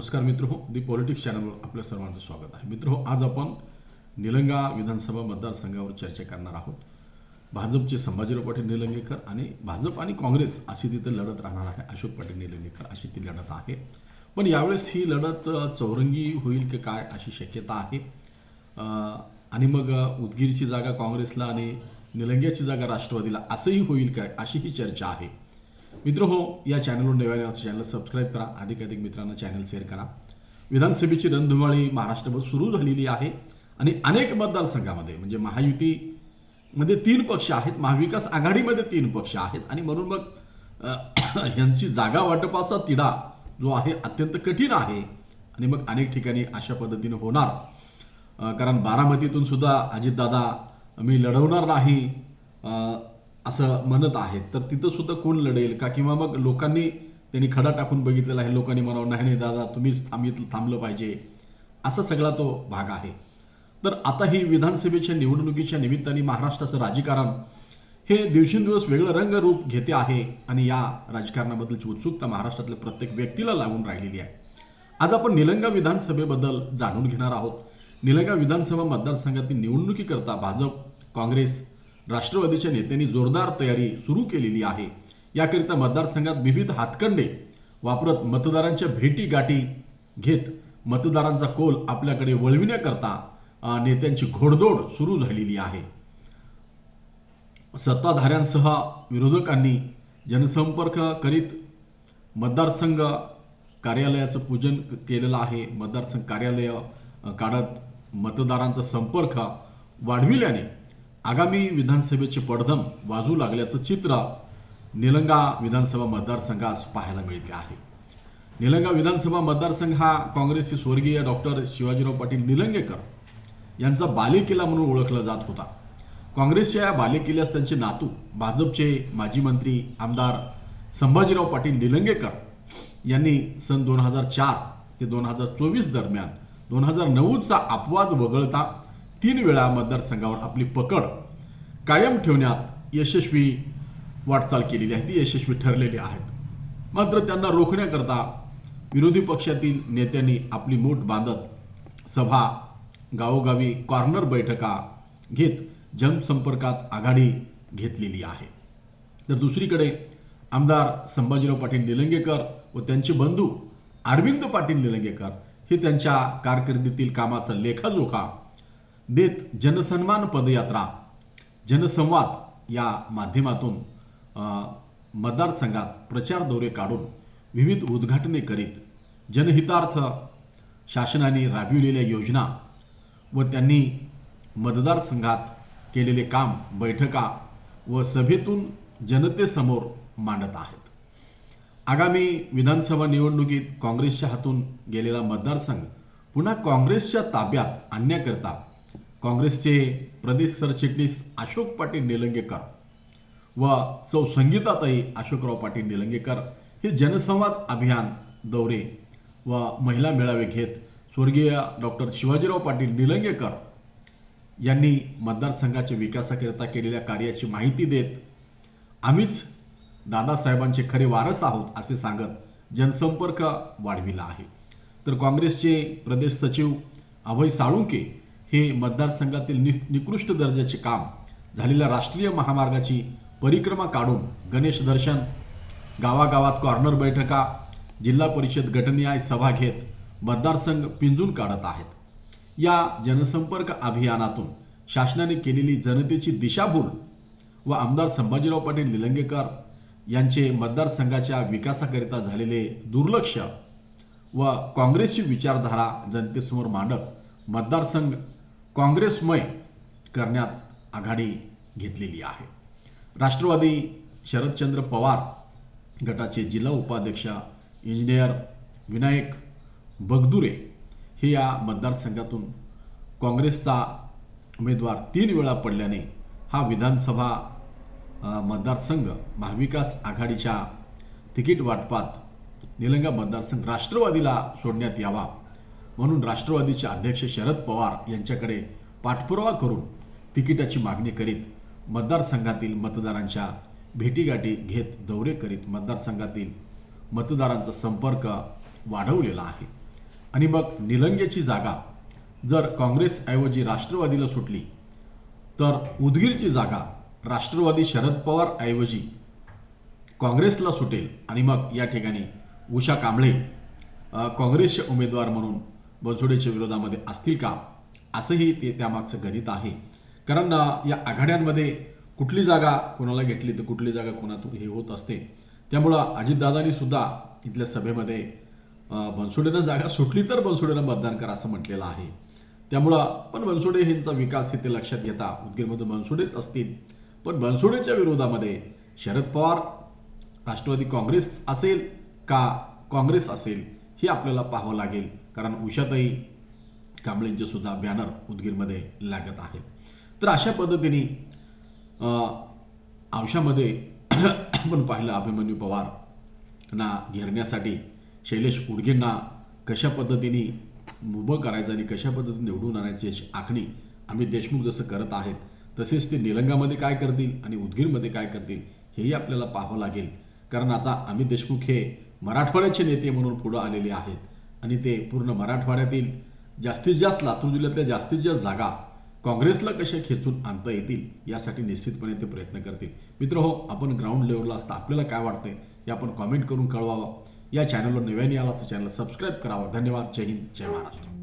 नमस्कार मित्र हो दी पॉलिटिक्स चॅनलवर आपल्या सर्वांचं स्वागत आहे. मित्र हो आज आपण निलंगा विधानसभा मतदारसंघावर चर्चा करणार आहोत. भाजपचे संभाजीराव पाटील निलंगेकर आणि भाजप आणि काँग्रेस अशी तिथे लढत राहणार आहे. अशोक पाटील निलंगेकर अशी ती लढत आहे. पण यावेळेस ही लढत चौरंगी होईल की काय अशी शक्यता आहे? आणि मग उदगीरची जागा काँग्रेसला आणि निलंग्याची जागा राष्ट्रवादीला असंही होईल काय अशी ही चर्चा आहे. मित्र हो या चॅनलवर नव्याने आमचं चॅनल सबस्क्राईब करा. अधिकाधिक मित्रांना चॅनल शेअर करा. विधानसभेची रणधुमाळी महाराष्ट्रभर सुरू झालेली आहे आणि अनेक मतदारसंघामध्ये म्हणजे महायुतीमध्ये तीन पक्ष आहेत महाविकास आघाडीमध्ये तीन पक्ष आहेत आणि म्हणून मग यांची जागा वाटपाचा तिढा जो आहे अत्यंत कठीण आहे आणि मग अनेक ठिकाणी अशा पद्धतीने होणार. कारण बारामतीतून सुद्धा अजितदादा मी लढवणार नाही. असं म्हणत आहेत. तर तिथं सुद्धा कोण लढेल? का किंवा मग लोकांनी त्यांनी खडा टाकून बघितलेला आहे लोकांनी म्हणावं नाही नाही दादा तुम्हीच थांबित थांबलं पाहिजे. असा सगळा तो भाग आहे. तर आता ही विधानसभेच्या निवडणुकीच्या निमित्ताने महाराष्ट्राचं राजकारण हे दिवसेंदिवस वेगळं रंगरूप घेते आहे आणि या राजकारणाबद्दलची उत्सुकता महाराष्ट्रातल्या प्रत्येक व्यक्तीला लागून राहिलेली आहे. आज आपण निलंगा विधानसभेबद्दल जाणून घेणार आहोत. निलंगा विधानसभा मतदारसंघातील निवडणुकीकरता भाजप काँग्रेस राष्ट्रवादीच्या नेत्यांनी जोरदार तयारी सुरू केलेली आहे. याकरिता मतदारसंघात विविध हातकंडे वापरत मतदारांच्या भेटी गाठी घेत मतदारांचा कोल आपल्याकडे वळविण्याकरता नेत्यांची घोडदौड सुरू झालेली आहे. सत्ताधाऱ्यांसह विरोधकांनी जनसंपर्क करीत मतदारसंघ कार्यालयाचं पूजन केलेलं आहे. मतदारसंघ कार्यालय काढत मतदारांचा संपर्क वाढविल्याने आगामी विधानसभेचे पडधम वाजू लागल्याचं चित्र निलंगा विधानसभा मतदारसंघास पाहायला मिळते आहे. निलंगा विधानसभा मतदारसंघ हा काँग्रेसचे स्वर्गीय डॉक्टर शिवाजीराव पाटील निलंगेकर यांचा बालेकिल्ला म्हणून ओळखला जात होता. काँग्रेसच्या या बालेकिल्ल्यास त्यांचे नातू भाजपचे माजी मंत्री आमदार संभाजीराव पाटील निलंगेकर यांनी सन दोन हजार चार ते दोन हजार चोवीस दरम्यान दोन हजार नऊचा अपवाद वगळता तीन वेळा मतदारसंघावर आपली पकड कायम ठेवण्यात यशस्वी वाटचाल केलेली आहे. ती यशस्वी ठरलेली आहेत. मात्र त्यांना रोखण्याकरता विरोधी पक्षातील नेत्यांनी आपली मूठ बांधत सभा गावोगावी कॉर्नर बैठका घेत जनसंपर्कात आघाडी घेतलेली आहे. तर दुसरीकडे आमदार संभाजीराव पाटील निलंगेकर व त्यांचे बंधू अरविंद पाटील निलंगेकर हे त्यांच्या कारकिर्दीतील कामाचा लेखाजोखा देत जनसन्मान पदयात्रा जनसंवाद या माध्यमातून मतदारसंघात प्रचार दौरे काढून विविध उद्घाटने करीत जनहितार्थ शासनाने राबविलेल्या योजना व त्यांनी मतदारसंघात केलेले काम बैठका व सभेतून जनतेसमोर मांडत आहेत. आगामी विधानसभा निवडणुकीत काँग्रेसच्या हातून गेलेला मतदारसंघ पुन्हा काँग्रेसच्या ताब्यात आणण्याकरता काँग्रेसचे प्रदेश सरचिटणीस अशोक पाटील निलंगेकर व चौ संगीताताई अशोकराव पाटील निलंगेकर हे जनसंवाद अभियान दौरे व महिला मेळावे घेत स्वर्गीय डॉक्टर शिवाजीराव पाटील निलंगेकर यांनी मतदारसंघाच्या विकासाकरिता केलेल्या कार्याची माहिती देत आम्हीच दादासाहेबांचे खरे वारस आहोत असे सांगत जनसंपर्क वाढविला आहे. तर काँग्रेसचे प्रदेश सचिव अभय साळुंके हे मतदारसंघातील नि निकृष्ट दर्जाचे काम झालेल्या राष्ट्रीय महामार्गाची परिक्रमा काढून गणेश दर्शन गावागावात कॉर्नर बैठका जिल्हा परिषद गटन्याय सभा घेत मतदारसंघ पिंजून काढत आहेत. या जनसंपर्क अभियानातून शासनाने केलेली जनतेची दिशाभूल व आमदार संभाजीराव पाटील निलंगेकर यांचे मतदारसंघाच्या विकासाकरिता झालेले दुर्लक्ष व काँग्रेसची विचारधारा जनतेसमोर मांडत मतदारसंघ काँग्रेसमय करण्यात आघाडी घेतलेली आहे. राष्ट्रवादी शरदचंद्र पवार गटाचे जिल्हा उपाध्यक्ष इंजिनियर विनायक बगदुरे हे या मतदारसंघातून काँग्रेसचा उमेदवार तीन वेळा पडल्याने हा विधानसभा मतदारसंघ महाविकास आघाडीच्या तिकीट वाटपात निलंगा मतदारसंघ राष्ट्रवादीला सोडण्यात यावा म्हणून राष्ट्रवादीचे अध्यक्ष शरद पवार यांच्याकडे पाठपुरावा करून तिकिटाची मागणी करीत मतदारसंघातील मतदारांच्या भेटीगाठी घेत दौरे करीत मतदारसंघातील मतदारांचा संपर्क वाढवलेला आहे. आणि मग निलंगेची जागा जर काँग्रेसऐवजी राष्ट्रवादीला सुटली तर उदगीरची जागा राष्ट्रवादी शरद पवार ऐवजी काँग्रेसला सुटेल. आणि मग या ठिकाणी उषा कांबळे काँग्रेसचे उमेदवार म्हणून बनसोडेच्या विरोधामध्ये असतील का? असंही ते त्यामागचं गणित आहे. कारण या आघाड्यांमध्ये कुठली जागा कोणाला घेतली तर कुठली जागा कोणातून हे होत असते. त्यामुळं अजितदादांनी सुद्धा इथल्या सभेमध्ये बनसोडेनं जागा सुटली तर बनसोडेनं मतदान करा असं म्हटलेलं आहे. त्यामुळं पण बनसोडे यांचा विकास हे ते लक्षात घेता उदगीरमध्ये बनसोडेच असतील. पण बनसोडेच्या विरोधामध्ये शरद पवार राष्ट्रवादी काँग्रेस असेल का काँग्रेस असेल हे आपल्याला पाहावं लागेल. कारण उषाताई कांबळेंचे सुद्धा बॅनर उदगीरमध्ये लागत आहेत. तर अशा पद्धतीने अंशामध्ये आपण पाहिलं अभिमन्यू पवार ना घेरण्यासाठी शैलेश उडगेंना कशा पद्धतीने उभं करायचं आणि कशा पद्धतीने निवडून आणायची याची आखणी अमित देशमुख जसं करत आहेत तसेच ते निलंगामध्ये काय करतील आणि उदगीरमध्ये काय करतील हेही आपल्याला पाहावं लागेल. कारण आता अमित देशमुख हे मराठवाड्याचे नेते म्हणून पुढं आलेले आहेत. आणि ते पूर्ण मराठवाड्यातील जास्तीत जास्त लातूर जिल्ह्यातल्या जास्तीत जास्त जागा काँग्रेसला कशा खेचून आणता येतील यासाठी निश्चितपणे ते प्रयत्न करतील. मित्र हो आपण ग्राउंड लेवलला असता आपल्याला काय वाटतंय हे आपण कॉमेंट करून कळवावं. या चॅनलवर नव्याने आला असं चॅनल सबस्क्राईब करावं. धन्यवाद. जय हिंद. जय महाराष्ट्र.